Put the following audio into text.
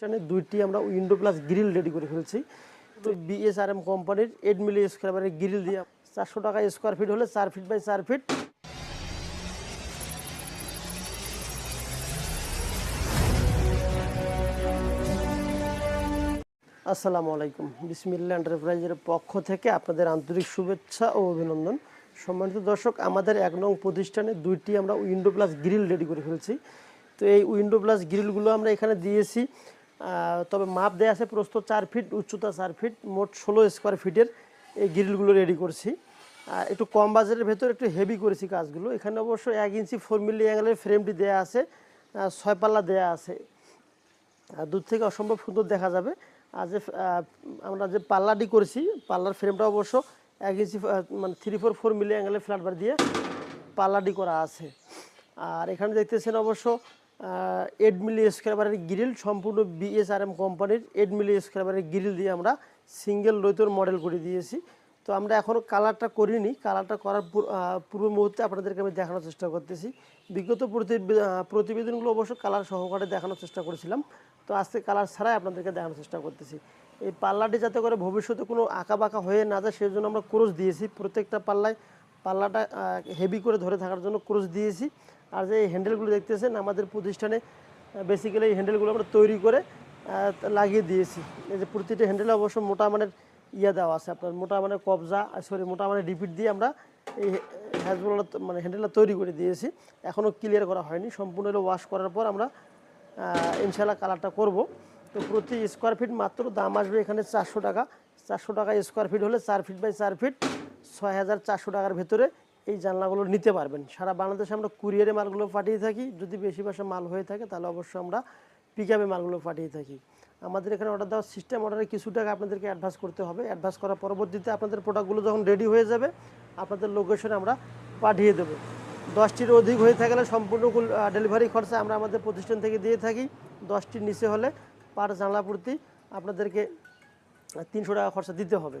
প্রতিষ্ঠানে দুইটি আমরা উইন্ডো প্লাস গ্রিল রেডি করে ফেলছি। তো বিএসআরএম কোম্পানির এইট মিলি স্কোয়ার গ্রিল দিয়ে চারশো টাকা স্কোয়ার ফিট হলে চার ফিট বাই চার ফিট আসসালামু আলাইকুম। বিসমিল্লা এন্টারপ্রাইজের পক্ষ থেকে আপনাদের আন্তরিক শুভেচ্ছা ও অভিনন্দন। সম্মানিত দর্শক, আমাদের এক নং প্রতিষ্ঠানে দুইটি আমরা উইন্ডো প্লাস গ্রিল রেডি করে ফেলছি। তো এই উইন্ডো প্লাস গ্রিলগুলো আমরা এখানে দিয়েছি। তবে মাপ দেওয়া আছে প্রস্ত চার ফিট উচ্চতা চার ফিট মোট ষোলো স্কোয়ার ফিটের এই গ্রিলগুলো রেডি করছি। আর একটু কম বাজারের ভেতর একটু হেভি করেছি কাজগুলো। এখানে অবশ্য এক ইঞ্চি ফোর মিলি অ্যাঙ্গেলের ফ্রেমটি দেওয়া আছে ছয় পাল্লা দেওয়া আছে। দূর থেকে অসম্ভব সুন্দর দেখা যাবে। আর যে আমরা যে পাল্লাটি করেছি, পাল্লার ফ্রেমটা অবশ্য এক ইঞ্চি মানে থ্রি ফোর ফোর মিলি অ্যাঙ্গেলের ফ্ল্যাট বার দিয়ে পাল্লাটি করা আছে। আর এখানে দেখতেছেন অবশ্য এইট মিলি স্কোয়ারের গ্রিল সম্পূর্ণ বিএসআরএম কোম্পানির এইট মিলি স্কোয়ারের গ্রিল দিয়ে আমরা সিঙ্গেল রৈতর মডেল করে দিয়েছি। তো আমরা এখনও কালারটা করিনি। কালারটা করার পূর- পূর্ব মুহূর্তে আপনাদেরকে আমি দেখানোর চেষ্টা করতেছি। বিগত প্রতিবে- প্রতিবেদনগুলো অবশ্য কালার সহকারে দেখানোর চেষ্টা করেছিলাম। তো আজকে কালার ছাড়াই আপনাদেরকে দেখানোর চেষ্টা করতেছি। এই পাল্লাটি যাতে করে ভবিষ্যতে কোনো আঁকা বাঁকা হয়ে না যায় সেই জন্য আমরা ক্রোশ দিয়েছি। প্রত্যেকটা পাল্লায় পাল্লাটা হেভি করে ধরে থাকার জন্য ক্রোশ দিয়েছি। আর যে হ্যান্ডেলগুলো দেখতেছেন, আমাদের প্রতিষ্ঠানে বেসিক্যালি এই হ্যান্ডেলগুলো আমরা তৈরি করে লাগিয়ে দিয়েছি। এই যে প্রতিটা হ্যান্ডেলে অবশ্য মোটা মানের ইয়ে দেওয়া আছে আপনার, মোটা মানের কবজা সরি মোটা মানের রিপিট দিয়ে আমরা এই হ্যাজগুলো মানে হ্যান্ডেলটা তৈরি করে দিয়েছি। এখনও ক্লিয়ার করা হয়নি, সম্পূর্ণ ওয়াশ করার পর আমরা ইনশাল্লাহ কালারটা করব। তো প্রতি স্কোয়ার ফিট মাত্র দাম আসবে এখানে চারশো টাকা। চারশো টাকা স্কোয়ার ফিট হলে চার ফিট বাই চার ফিট ছয় হাজার চারশো টাকার ভেতরে এই জানলাগুলো নিতে পারবেন। সারা বাংলাদেশে আমরা কুরিয়ারে মালগুলো পাঠিয়ে থাকি। যদি বেশি বাসা মাল হয়ে থাকে, তাহলে অবশ্যই আমরা পিক মালগুলো পাঠিয়ে থাকি। আমাদের এখানে অর্ডার দেওয়ার সিস্টেম অর্ডারে কিছু টাকা আপনাদেরকে অ্যাডভান্স করতে হবে। অ্যাডভান্স করার পরবর্তীতে আপনাদের প্রোডাক্টগুলো যখন রেডি হয়ে যাবে, আপনাদের লোকেশনে আমরা পাঠিয়ে দেবো। দশটির অধিক হয়ে থাকলে সম্পূর্ণ ডেলিভারি খরচা আমরা আমাদের প্রতিষ্ঠান থেকে দিয়ে থাকি। দশটির নিচে হলে পার জানলা প্রতি আপনাদেরকে তিনশো টাকা খরচা দিতে হবে।